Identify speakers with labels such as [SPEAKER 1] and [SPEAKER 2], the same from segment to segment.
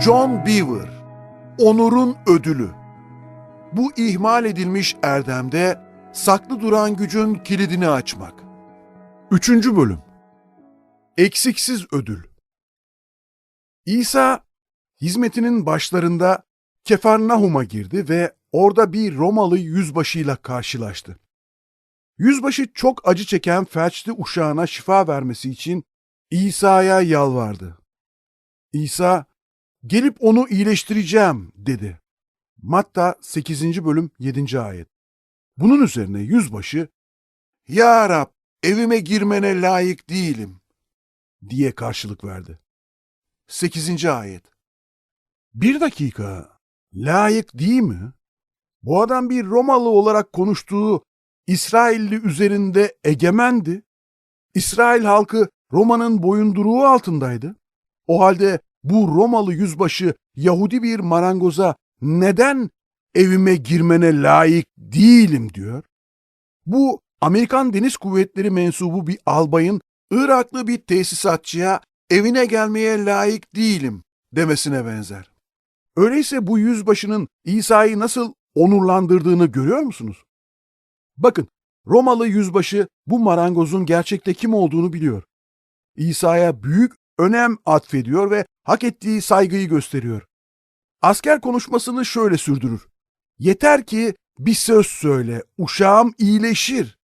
[SPEAKER 1] John Beaver Onurun Ödülü Bu ihmal edilmiş erdemde saklı duran gücün kilidini açmak. Üçüncü Bölüm Eksiksiz Ödül İsa hizmetinin başlarında Kefarnahum'a girdi ve orada bir Romalı yüzbaşıyla karşılaştı. Yüzbaşı çok acı çeken felçli uşağına şifa vermesi için İsa'ya yalvardı. İsa, gelip onu iyileştireceğim dedi. Matta 8. bölüm 7. ayet. Bunun üzerine yüzbaşı, Ya Rab, evime girmene layık değilim diye karşılık verdi. 8. ayet. Bir dakika, layık değil mi? Bu adam bir Romalı olarak konuştuğu İsrailli üzerinde egemendi. İsrail halkı Roma'nın boyunduruğu altındaydı. O halde bu Romalı yüzbaşı Yahudi bir marangoza neden evime girmene layık değilim diyor? Bu Amerikan Deniz Kuvvetleri mensubu bir albayın Iraklı bir tesisatçıya evine gelmeye layık değilim demesine benzer. Öyleyse bu yüzbaşının İsa'yı nasıl onurlandırdığını görüyor musunuz? Bakın, Romalı yüzbaşı bu marangozun gerçekte kim olduğunu biliyor. İsa'ya büyük önem atfediyor ve hak ettiği saygıyı gösteriyor. Asker konuşmasını şöyle sürdürür. Yeter ki bir söz söyle, uşağım iyileşir.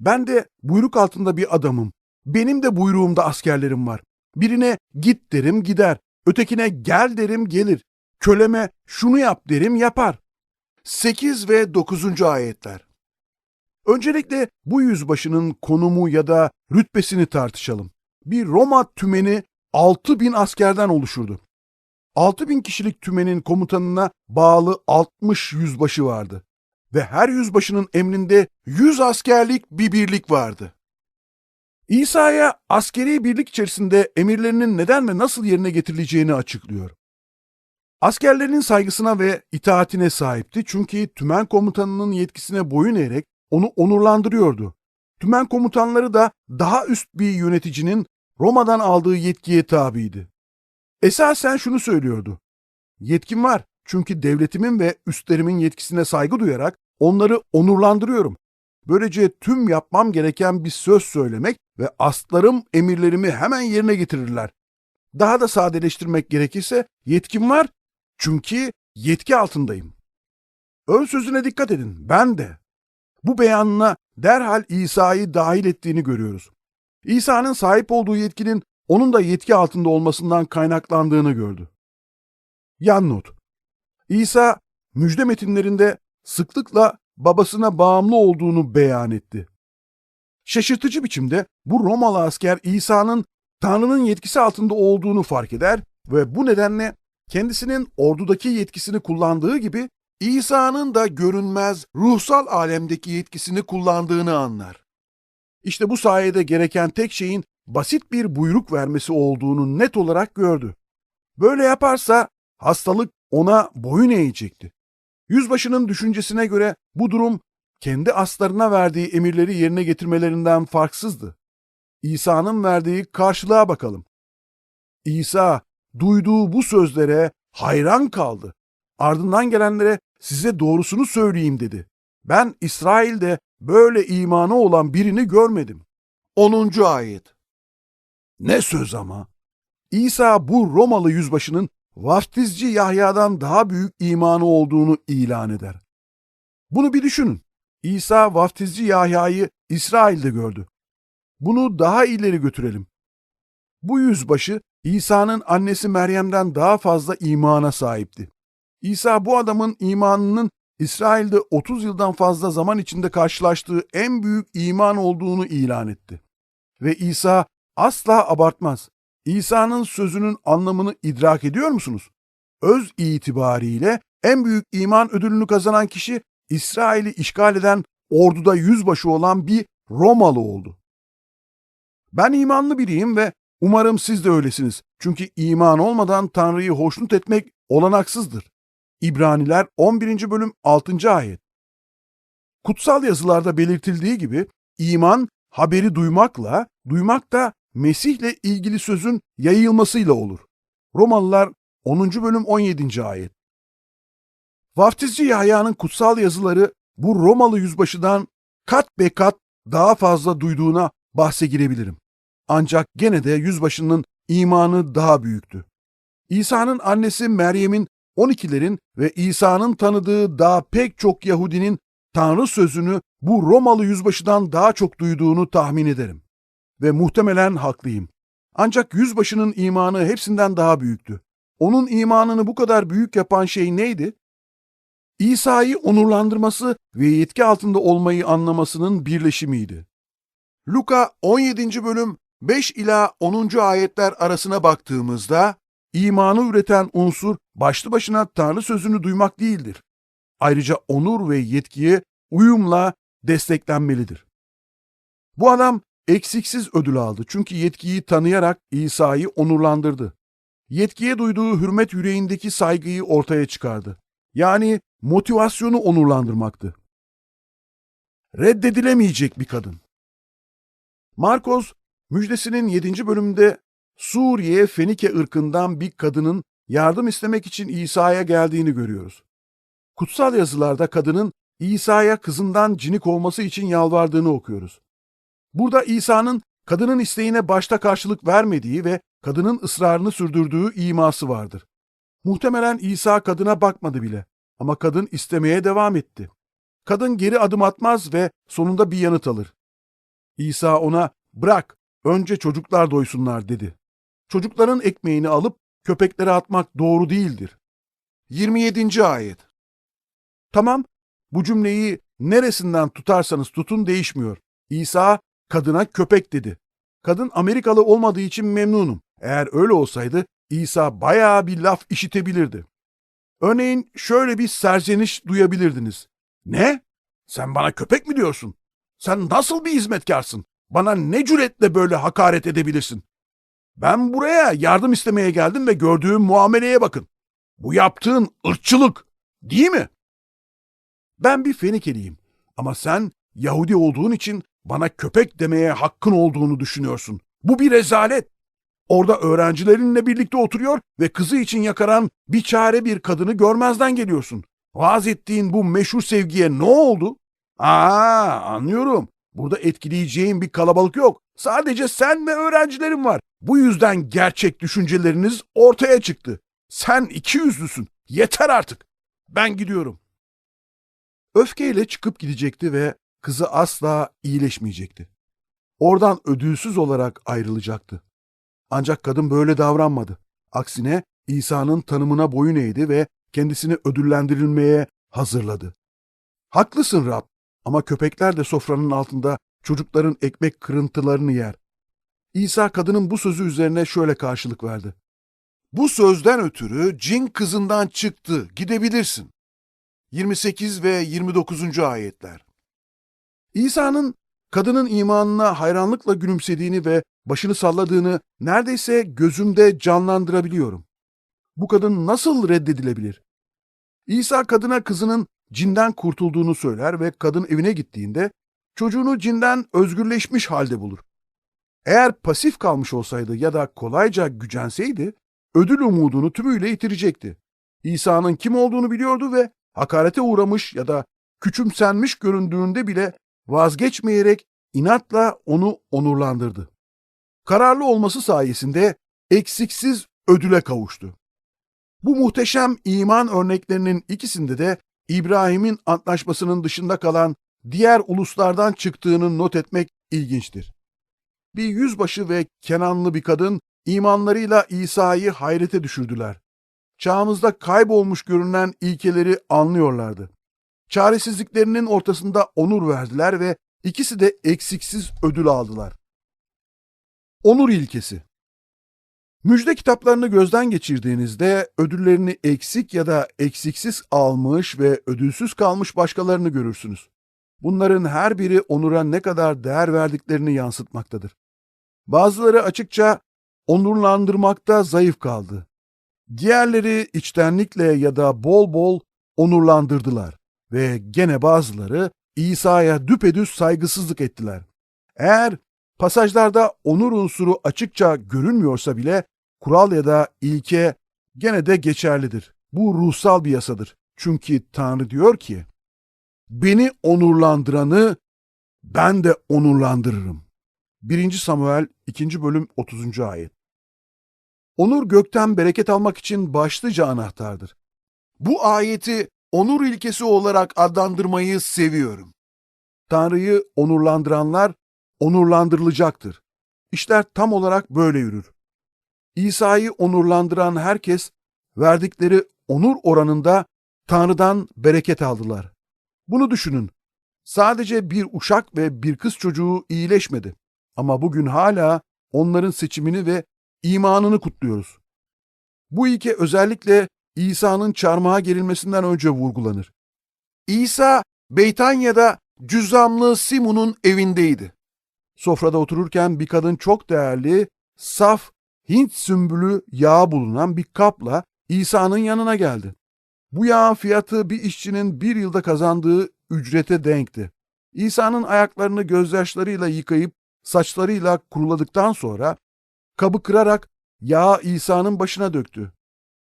[SPEAKER 1] Ben de buyruk altında bir adamım. Benim de buyruğumda askerlerim var. Birine git derim gider, ötekine gel derim gelir. Köleme şunu yap derim yapar. 8 ve 9. ayetler. Öncelikle bu yüzbaşının konumu ya da rütbesini tartışalım. Bir Roma tümeni 6 bin askerden oluşurdu. 6 bin kişilik tümenin komutanına bağlı 60 yüzbaşı vardı. Ve her yüzbaşının emrinde 100 askerlik bir birlik vardı. İsa'ya askeri birlik içerisinde emirlerinin neden ve nasıl yerine getirileceğini açıklıyor. Askerlerin saygısına ve itaatine sahipti çünkü tümen komutanının yetkisine boyun eğerek onu onurlandırıyordu. Tümen komutanları da daha üst bir yöneticinin Roma'dan aldığı yetkiye tabiydi. Esasen şunu söylüyordu. Yetkim var çünkü devletimin ve üstlerimin yetkisine saygı duyarak onları onurlandırıyorum. Böylece tüm yapmam gereken bir söz söylemek ve astlarım emirlerimi hemen yerine getirirler. Daha da sadeleştirmek gerekirse yetkim var çünkü yetki altındayım. Ön sözüne dikkat edin, ben de. Bu beyanına derhal İsa'yı dahil ettiğini görüyoruz. İsa'nın sahip olduğu yetkinin onun da yetki altında olmasından kaynaklandığını gördü. Yan not. İsa müjde metinlerinde sıklıkla babasına bağımlı olduğunu beyan etti. Şaşırtıcı biçimde bu Romalı asker İsa'nın Tanrı'nın yetkisi altında olduğunu fark eder ve bu nedenle kendisinin ordudaki yetkisini kullandığı gibi İsa'nın da görünmez ruhsal alemdeki yetkisini kullandığını anlar. İşte bu sayede gereken tek şeyin basit bir buyruk vermesi olduğunu net olarak gördü. Böyle yaparsa hastalık ona boyun eğecekti. Yüzbaşının düşüncesine göre bu durum kendi aslarına verdiği emirleri yerine getirmelerinden farksızdı. İsa'nın verdiği karşılığa bakalım. İsa duyduğu bu sözlere hayran kaldı. Ardından gelenlere size doğrusunu söyleyeyim dedi. Ben İsrail'de böyle imanı olan birini görmedim. 10. ayet. Ne söz ama? İsa bu Romalı yüzbaşının vaftizci Yahya'dan daha büyük imanı olduğunu ilan eder. Bunu bir düşünün. İsa vaftizci Yahya'yı İsrail'de gördü. Bunu daha ileri götürelim. Bu yüzbaşı İsa'nın annesi Meryem'den daha fazla imana sahipti. İsa bu adamın imanının İsrail'de 30 yıldan fazla zaman içinde karşılaştığı en büyük iman olduğunu ilan etti. Ve İsa asla abartmaz. İsa'nın sözünün anlamını idrak ediyor musunuz? Öz itibariyle en büyük iman ödülünü kazanan kişi İsrail'i işgal eden orduda yüzbaşı olan bir Romalı oldu. Ben imanlı biriyim ve umarım siz de öylesiniz. Çünkü iman olmadan Tanrı'yı hoşnut etmek olanaksızdır. İbraniler 11. bölüm 6. ayet. Kutsal yazılarda belirtildiği gibi iman haberi duymakla, duymak da Mesih'le ilgili sözün yayılmasıyla olur. Romalılar 10. bölüm 17. ayet. Vaftizci Yahya'nın kutsal yazıları bu Romalı yüzbaşıdan kat be kat daha fazla duyduğuna bahse girebilirim. Ancak gene de yüzbaşının imanı daha büyüktü. İsa'nın annesi Meryem'in 12'lerin ve İsa'nın tanıdığı daha pek çok Yahudinin Tanrı sözünü bu Romalı yüzbaşıdan daha çok duyduğunu tahmin ederim. Ve muhtemelen haklıyım. Ancak yüzbaşının imanı hepsinden daha büyüktü. Onun imanını bu kadar büyük yapan şey neydi? İsa'yı onurlandırması ve yetki altında olmayı anlamasının birleşimiydi. Luka 17. bölüm 5 ila 10. ayetler arasına baktığımızda imanı üreten unsur başlı başına Tanrı sözünü duymak değildir. Ayrıca onur ve yetkiye uyumla desteklenmelidir. Bu adam eksiksiz ödül aldı çünkü yetkiyi tanıyarak İsa'yı onurlandırdı. Yetkiye duyduğu hürmet yüreğindeki saygıyı ortaya çıkardı. Yani motivasyonu onurlandırmaktı. Reddedilemeyecek bir kadın. Markos müjdesinin 7. bölümünde Suriye Fenike ırkından bir kadının yardım istemek için İsa'ya geldiğini görüyoruz. Kutsal yazılarda kadının İsa'ya kızından cini kovması için yalvardığını okuyoruz. Burada İsa'nın kadının isteğine başta karşılık vermediği ve kadının ısrarını sürdürdüğü iması vardır. Muhtemelen İsa kadına bakmadı bile ama kadın istemeye devam etti. Kadın geri adım atmaz ve sonunda bir yanıt alır. İsa ona bırak önce çocuklar doysunlar dedi. Çocukların ekmeğini alıp köpeklere atmak doğru değildir. 27. ayet Tamam, bu cümleyi neresinden tutarsanız tutun değişmiyor. İsa kadına köpek dedi. Kadın Amerikalı olmadığı için memnunum. Eğer öyle olsaydı İsa bayağı bir laf işitebilirdi. Örneğin şöyle bir serzeniş duyabilirdiniz. Ne? Sen bana köpek mi diyorsun? Sen nasıl bir hizmetkarsın? Bana ne cüretle böyle hakaret edebilirsin? Ben buraya yardım istemeye geldim ve gördüğüm muameleye bakın. Bu yaptığın ırkçılık, değil mi? Ben bir Fenikeliyim ama sen Yahudi olduğun için bana köpek demeye hakkın olduğunu düşünüyorsun. Bu bir rezalet. Orada öğrencilerinle birlikte oturuyor ve kızı için yakaran bir çare bir kadını görmezden geliyorsun. Vaaz ettiğin bu meşhur sevgiye ne oldu? Aa, anlıyorum. Burada etkileyeceğin bir kalabalık yok. Sadece sen ve öğrencilerin var. Bu yüzden gerçek düşünceleriniz ortaya çıktı. Sen iki yüzlüsün. Yeter artık. Ben gidiyorum. Öfkeyle çıkıp gidecekti ve kızı asla iyileşmeyecekti. Oradan ödülsüz olarak ayrılacaktı. Ancak kadın böyle davranmadı. Aksine İsa'nın tanımına boyun eğdi ve kendisini ödüllendirilmeye hazırladı. Haklısın Rab ama köpekler de sofranın altında çocukların ekmek kırıntılarını yer. İsa kadının bu sözü üzerine şöyle karşılık verdi. Bu sözden ötürü cin kızından çıktı, gidebilirsin. 28 ve 29. ayetler. İsa'nın kadının imanına hayranlıkla gülümsediğini ve başını salladığını neredeyse gözümde canlandırabiliyorum. Bu kadın nasıl reddedilebilir? İsa kadına kızının cinden kurtulduğunu söyler ve kadın evine gittiğinde çocuğunu cinden özgürleşmiş halde bulur. Eğer pasif kalmış olsaydı ya da kolayca gücenseydi, ödül umudunu tümüyle yitirecekti. İsa'nın kim olduğunu biliyordu ve hakarete uğramış ya da küçümsenmiş göründüğünde bile vazgeçmeyerek inatla onu onurlandırdı. Kararlı olması sayesinde eksiksiz ödüle kavuştu. Bu muhteşem iman örneklerinin ikisinde de İbrahim'in antlaşmasının dışında kalan diğer uluslardan çıktığını not etmek ilginçtir. Bir yüzbaşı ve Kenanlı bir kadın imanlarıyla İsa'yı hayrete düşürdüler. Çağımızda kaybolmuş görünen ilkeleri anlıyorlardı. Çaresizliklerinin ortasında onur verdiler ve ikisi de eksiksiz ödül aldılar. Onur ilkesi Müjde kitaplarını gözden geçirdiğinizde ödüllerini eksik ya da eksiksiz almış ve ödülsüz kalmış başkalarını görürsünüz. Bunların her biri onura ne kadar değer verdiklerini yansıtmaktadır. Bazıları açıkça onurlandırmakta zayıf kaldı. Diğerleri içtenlikle ya da bol bol onurlandırdılar ve gene bazıları İsa'ya düpedüz saygısızlık ettiler. Eğer pasajlarda onur unsuru açıkça görünmüyorsa bile kural ya da ilke gene de geçerlidir. Bu ruhsal bir yasadır. Çünkü Tanrı diyor ki, beni onurlandıranı ben de onurlandırırım. 1. Samuel 2. bölüm 30. ayet. Onur gökten bereket almak için başlıca anahtardır. Bu ayeti onur ilkesi olarak adlandırmayı seviyorum. Tanrı'yı onurlandıranlar onurlandırılacaktır. İşler tam olarak böyle yürür. İsa'yı onurlandıran herkes verdikleri onur oranında Tanrı'dan bereket aldılar. Bunu düşünün. Sadece bir uşak ve bir kız çocuğu iyileşmedi. Ama bugün hala onların seçimini ve imanını kutluyoruz. Bu ilke özellikle İsa'nın çarmıha gerilmesinden önce vurgulanır. İsa Beytanya'da cüzzamlı Simon'un evindeydi. Sofrada otururken bir kadın çok değerli, saf Hint sümbülü yağı bulunan bir kapla İsa'nın yanına geldi. Bu yağın fiyatı bir işçinin bir yılda kazandığı ücrete denkti. İsa'nın ayaklarını gözyaşlarıyla yıkayıp saçlarıyla kuruladıktan sonra kabı kırarak yağı İsa'nın başına döktü.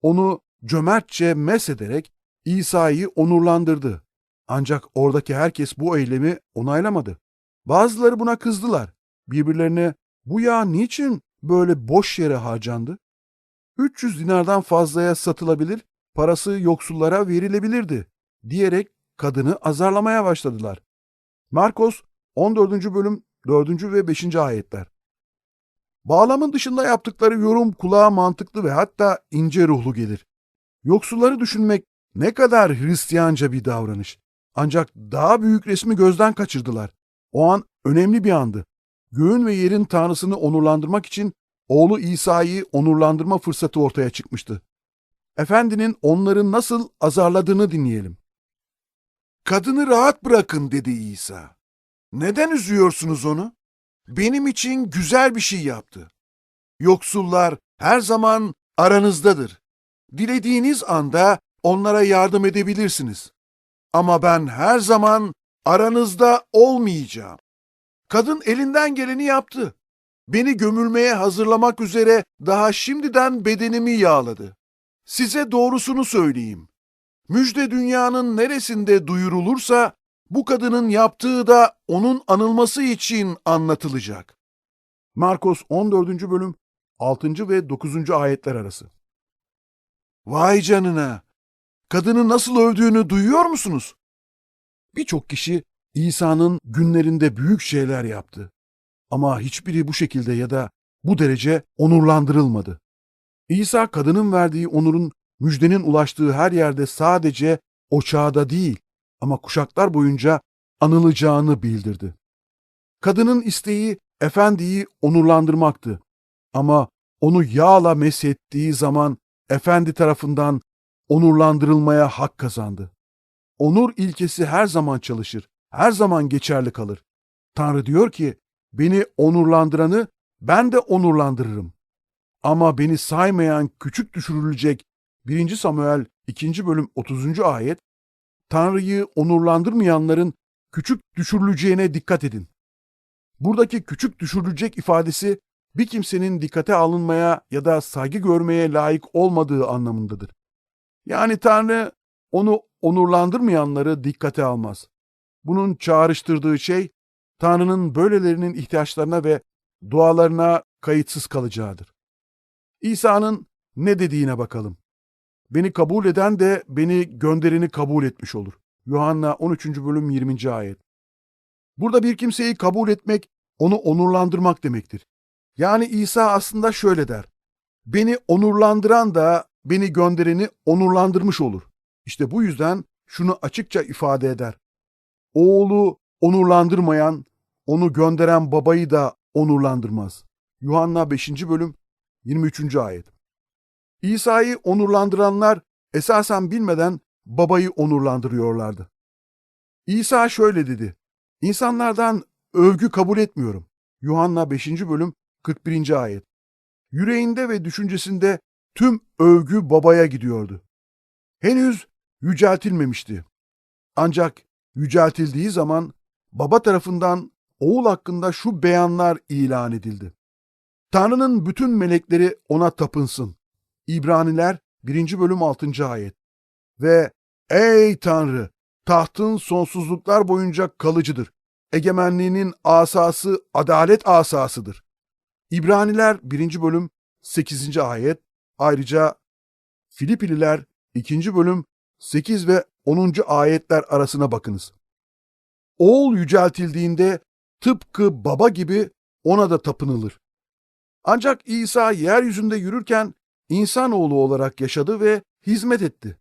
[SPEAKER 1] Onu cömertçe mesederek İsa'yı onurlandırdı. Ancak oradaki herkes bu eylemi onaylamadı. Bazıları buna kızdılar. Birbirlerine bu yağ niçin böyle boş yere harcandı? 300 dinardan fazlaya satılabilir, parası yoksullara verilebilirdi diyerek kadını azarlamaya başladılar. Markos 14. bölüm 4. ve 5. ayetler. Bağlamın dışında yaptıkları yorum kulağa mantıklı ve hatta ince ruhlu gelir. Yoksulları düşünmek ne kadar Hristiyanca bir davranış. Ancak daha büyük resmi gözden kaçırdılar. O an önemli bir andı. Göğün ve yerin tanrısını onurlandırmak için oğlu İsa'yı onurlandırma fırsatı ortaya çıkmıştı. Efendinin onları nasıl azarladığını dinleyelim. Kadını rahat bırakın dedi İsa. Neden üzüyorsunuz onu? Benim için güzel bir şey yaptı. Yoksullar her zaman aranızdadır. Dilediğiniz anda onlara yardım edebilirsiniz. Ama ben her zaman aranızda olmayacağım. Kadın elinden geleni yaptı. Beni gömülmeye hazırlamak üzere daha şimdiden bedenimi yağladı. Size doğrusunu söyleyeyim. Müjde dünyanın neresinde duyurulursa bu kadının yaptığı da onun anılması için anlatılacak. Markos 14. bölüm 6. ve 9. ayetler arası. Vay canına! Kadını nasıl övdüğünü duyuyor musunuz? Birçok kişi İsa'nın günlerinde büyük şeyler yaptı. Ama hiçbiri bu şekilde ya da bu derece onurlandırılmadı. İsa kadının verdiği onurun müjdenin ulaştığı her yerde sadece o çağda değil ama kuşaklar boyunca anılacağını bildirdi. Kadının isteği efendiyi onurlandırmaktı. Ama onu yağla meshettiği zaman efendi tarafından onurlandırılmaya hak kazandı. Onur ilkesi her zaman çalışır, her zaman geçerli kalır. Tanrı diyor ki, beni onurlandıranı ben de onurlandırırım. Ama beni saymayan küçük düşürülecek 1. Samuel 2. bölüm 30. ayet, Tanrı'yı onurlandırmayanların küçük düşürüleceğine dikkat edin. Buradaki küçük düşürülecek ifadesi bir kimsenin dikkate alınmaya ya da saygı görmeye layık olmadığı anlamındadır. Yani Tanrı onu onurlandırmayanları dikkate almaz. Bunun çağrıştırdığı şey Tanrı'nın böylelerinin ihtiyaçlarına ve dualarına kayıtsız kalacağıdır. İsa'nın ne dediğine bakalım. Beni kabul eden de beni göndereni kabul etmiş olur. Yuhanna 13. bölüm 20. ayet. Burada bir kimseyi kabul etmek, onu onurlandırmak demektir. Yani İsa aslında şöyle der. Beni onurlandıran da beni göndereni onurlandırmış olur. İşte bu yüzden şunu açıkça ifade eder. Oğlu onurlandırmayan, onu gönderen babayı da onurlandırmaz. Yuhanna 5. bölüm 23. ayet. İsa'yı onurlandıranlar esasen bilmeden babayı onurlandırıyorlardı. İsa şöyle dedi. İnsanlardan övgü kabul etmiyorum. Yuhanna 5. bölüm 41. ayet. Yüreğinde ve düşüncesinde tüm övgü babaya gidiyordu. Henüz yüceltilmemişti. Ancak yüceltildiği zaman baba tarafından oğul hakkında şu beyanlar ilan edildi. Tanrı'nın bütün melekleri ona tapınsın. İbraniler 1. bölüm 6. ayet. Ve ey Tanrı tahtın sonsuzluklar boyunca kalıcıdır. Egemenliğinin asası adalet asasıdır. İbraniler 1. bölüm 8. ayet. Ayrıca Filipililer 2. bölüm 8 ve 10. ayetler arasına bakınız. Oğul yüceltildiğinde tıpkı baba gibi ona da tapınılır. Ancak İsa yeryüzünde yürürken insanoğlu olarak yaşadı ve hizmet etti.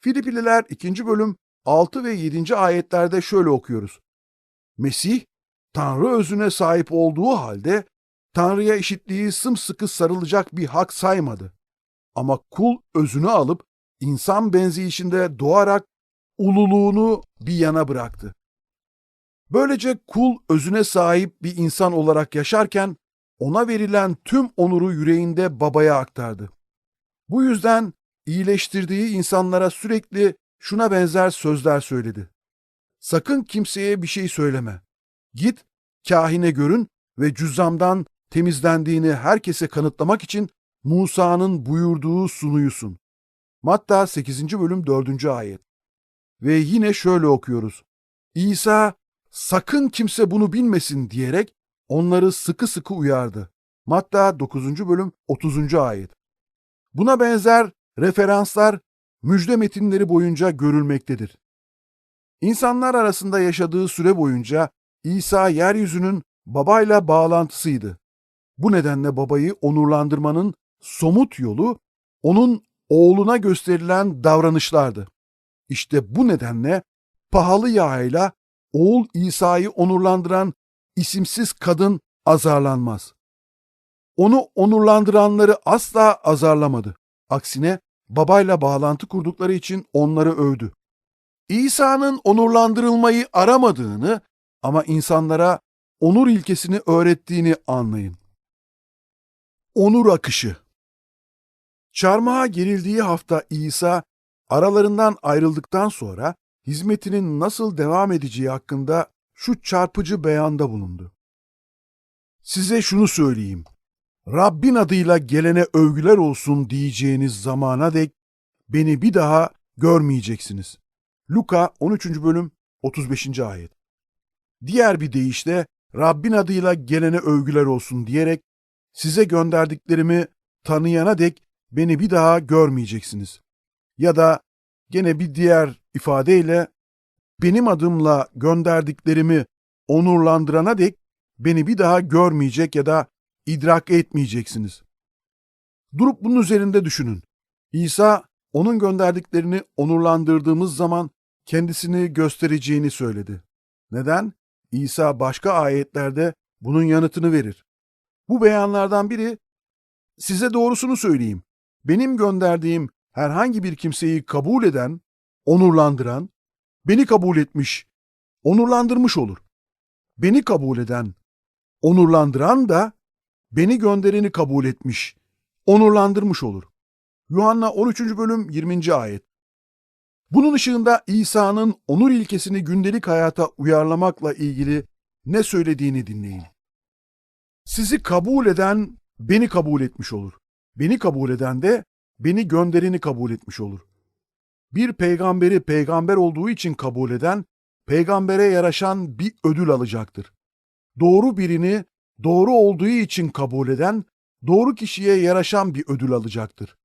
[SPEAKER 1] Filipililer 2. bölüm 6 ve 7. ayetlerde şöyle okuyoruz. Mesih, Tanrı özüne sahip olduğu halde Tanrı'ya işittiği sımsıkı sarılacak bir hak saymadı. Ama kul özünü alıp insan benzeyişinde doğarak ululuğunu bir yana bıraktı. Böylece kul özüne sahip bir insan olarak yaşarken ona verilen tüm onuru yüreğinde babaya aktardı. Bu yüzden iyileştirdiği insanlara sürekli şuna benzer sözler söyledi. Sakın kimseye bir şey söyleme. Git, kahine görün ve cüzzamdan temizlendiğini herkese kanıtlamak için Musa'nın buyurduğu sunuyusun. Matta 8. bölüm 4. ayet. Ve yine şöyle okuyoruz. İsa sakın kimse bunu bilmesin diyerek onları sıkı sıkı uyardı. Matta 9. bölüm 30. ayet. Buna benzer referanslar müjde metinleri boyunca görülmektedir. İnsanlar arasında yaşadığı süre boyunca İsa yeryüzünün babayla bağlantısıydı. Bu nedenle babayı onurlandırmanın somut yolu onun oğluna gösterilen davranışlardı. İşte bu nedenle pahalı yağıyla oğul İsa'yı onurlandıran isimsiz kadın azarlanmaz. Onu onurlandıranları asla azarlamadı. Aksine babayla bağlantı kurdukları için onları övdü. İsa'nın onurlandırılmayı aramadığını ama insanlara onur ilkesini öğrettiğini anlayın. Onur akışı Çarmıha gerildiği hafta İsa aralarından ayrıldıktan sonra hizmetinin nasıl devam edeceği hakkında şu çarpıcı beyanda bulundu. Size şunu söyleyeyim. Rabbin adıyla gelene övgüler olsun diyeceğiniz zamana dek beni bir daha görmeyeceksiniz. Luka 13. bölüm 35. ayet. Diğer bir deyişle Rabbin adıyla gelene övgüler olsun diyerek size gönderdiklerimi tanıyana dek beni bir daha görmeyeceksiniz. Ya da gene bir diğer ifadeyle benim adımla gönderdiklerimi onurlandırana dek beni bir daha görmeyecek ya da idrak etmeyeceksiniz. Durup bunun üzerinde düşünün. İsa onun gönderdiklerini onurlandırdığımız zaman kendisini göstereceğini söyledi. Neden? İsa başka ayetlerde bunun yanıtını verir. Bu beyanlardan biri size doğrusunu söyleyeyim. Benim gönderdiğim herhangi bir kimseyi kabul eden, onurlandıran, beni kabul etmiş, onurlandırmış olur. Beni kabul eden, onurlandıran da beni göndereni kabul etmiş, onurlandırmış olur. Yuhanna 13. bölüm 20. ayet. Bunun ışığında İsa'nın onur ilkesini gündelik hayata uyarlamakla ilgili ne söylediğini dinleyin. Sizi kabul eden beni kabul etmiş olur. Beni kabul eden de beni göndereni kabul etmiş olur. Bir peygamberi peygamber olduğu için kabul eden, peygambere yaraşan bir ödül alacaktır. Doğru birini doğru olduğu için kabul eden, doğru kişiye yaraşan bir ödül alacaktır.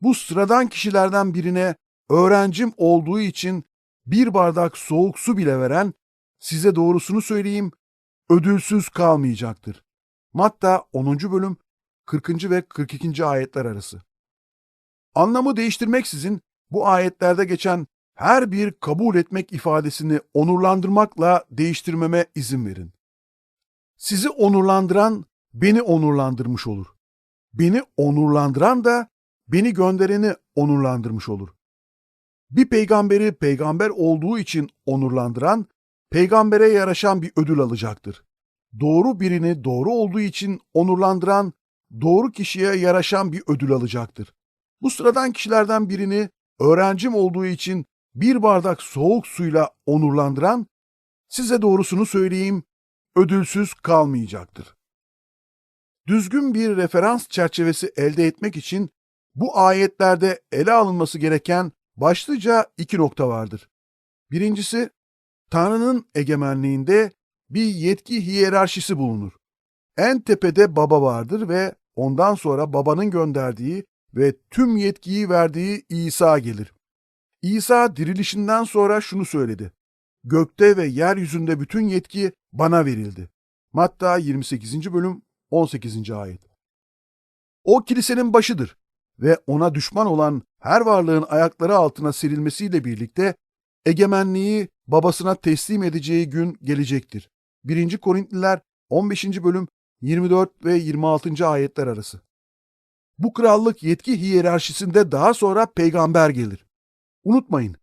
[SPEAKER 1] Bu sıradan kişilerden birine öğrencim olduğu için bir bardak soğuk su bile veren, size doğrusunu söyleyeyim, ödülsüz kalmayacaktır. Matta 10. bölüm 40. ve 42. ayetler arası. Anlamı değiştirmeksizin bu ayetlerde geçen her bir kabul etmek ifadesini onurlandırmakla değiştirmeme izin verin. Sizi onurlandıran beni onurlandırmış olur. Beni onurlandıran da beni göndereni onurlandırmış olur. Bir peygamberi peygamber olduğu için onurlandıran, peygambere yaraşan bir ödül alacaktır. Doğru birini doğru olduğu için onurlandıran, doğru kişiye yaraşan bir ödül alacaktır. Bu sıradan kişilerden birini öğrencim olduğu için bir bardak soğuk suyla onurlandıran, size doğrusunu söyleyeyim, ödülsüz kalmayacaktır. Düzgün bir referans çerçevesi elde etmek için Bu ayetlerde ele alınması gereken başlıca iki nokta vardır. Birincisi, Tanrı'nın egemenliğinde bir yetki hiyerarşisi bulunur. En tepede baba vardır ve ondan sonra babanın gönderdiği ve tüm yetkiyi verdiği İsa gelir. İsa dirilişinden sonra şunu söyledi. Gökte ve yeryüzünde bütün yetki bana verildi. Matta 28. bölüm 18. ayet. O kilisenin başıdır ve ona düşman olan her varlığın ayakları altına serilmesiyle birlikte egemenliği babasına teslim edeceği gün gelecektir. 1. Korintliler 15. bölüm 24 ve 26. ayetler arası. Bu krallık yetki hiyerarşisinde daha sonra peygamber gelir. Unutmayın,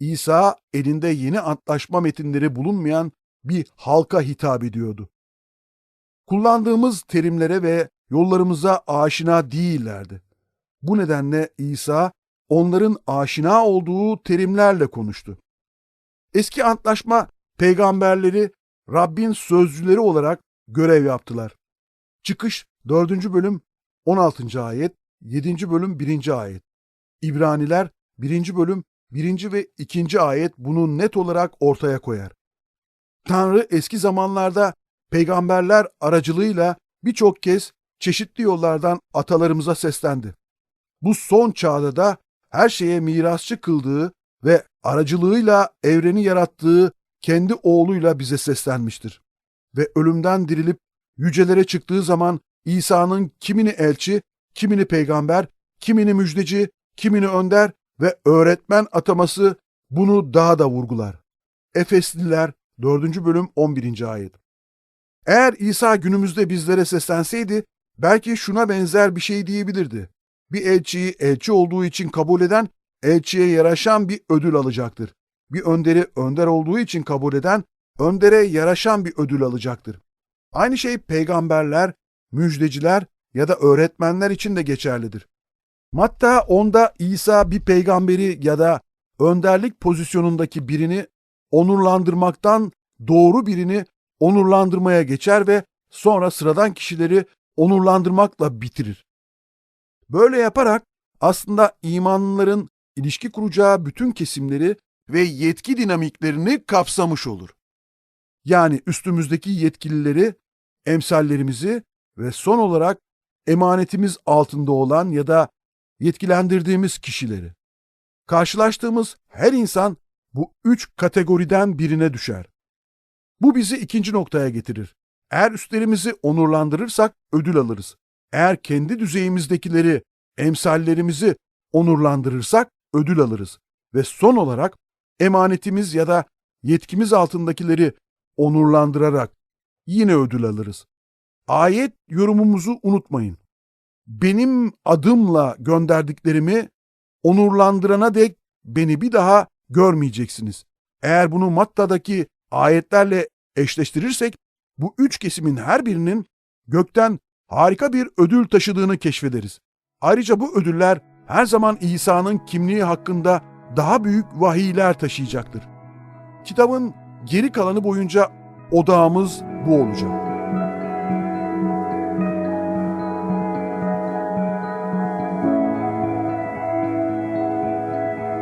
[SPEAKER 1] İsa elinde yeni antlaşma metinleri bulunmayan bir halka hitap ediyordu. Kullandığımız terimlere ve yollarımıza aşina değillerdi. Bu nedenle İsa onların aşina olduğu terimlerle konuştu. Eski antlaşma peygamberleri Rabbin sözcüleri olarak görev yaptılar. Çıkış 4. bölüm 16. ayet, 7. bölüm 1. ayet. İbraniler 1. bölüm 1. ve 2. ayet bunu net olarak ortaya koyar. Tanrı eski zamanlarda peygamberler aracılığıyla birçok kez çeşitli yollardan atalarımıza seslendi. Bu son çağda da her şeye mirasçı kıldığı ve aracılığıyla evreni yarattığı kendi oğluyla bize seslenmiştir. Ve ölümden dirilip yücelere çıktığı zaman İsa'nın kimini elçi, kimini peygamber, kimini müjdeci, kimini önder ve öğretmen ataması bunu daha da vurgular. Efesliler 4. bölüm 11. ayet. Eğer İsa günümüzde bizlere seslenseydi belki şuna benzer bir şey diyebilirdi. Bir elçiyi elçi olduğu için kabul eden elçiye yaraşan bir ödül alacaktır. Bir önderi önder olduğu için kabul eden öndere yaraşan bir ödül alacaktır. Aynı şey peygamberler, müjdeciler ya da öğretmenler için de geçerlidir. Matta onda İsa bir peygamberi ya da önderlik pozisyonundaki birini onurlandırmaktan doğru birini onurlandırmaya geçer ve sonra sıradan kişileri onurlandırmakla bitirir. Böyle yaparak aslında imanlıların ilişki kuracağı bütün kesimleri ve yetki dinamiklerini kapsamış olur. Yani üstümüzdeki yetkilileri, emsallerimizi ve son olarak emanetimiz altında olan ya da yetkilendirdiğimiz kişileri. Karşılaştığımız her insan bu üç kategoriden birine düşer. Bu bizi ikinci noktaya getirir. Eğer üstlerimizi onurlandırırsak ödül alırız. Eğer kendi düzeyimizdekileri, emsallerimizi onurlandırırsak ödül alırız. Ve son olarak emanetimiz ya da yetkimiz altındakileri onurlandırarak yine ödül alırız. Ayet yorumumuzu unutmayın. Benim adımla gönderdiklerimi onurlandırana dek beni bir daha görmeyeceksiniz. Eğer bunu Matta'daki ayetlerle eşleştirirsek bu üç kesimin her birinin gökten harika bir ödül taşıdığını keşfederiz. Ayrıca bu ödüller her zaman İsa'nın kimliği hakkında daha büyük vahiyler taşıyacaktır. Kitabın geri kalanı boyunca odağımız bu olacak.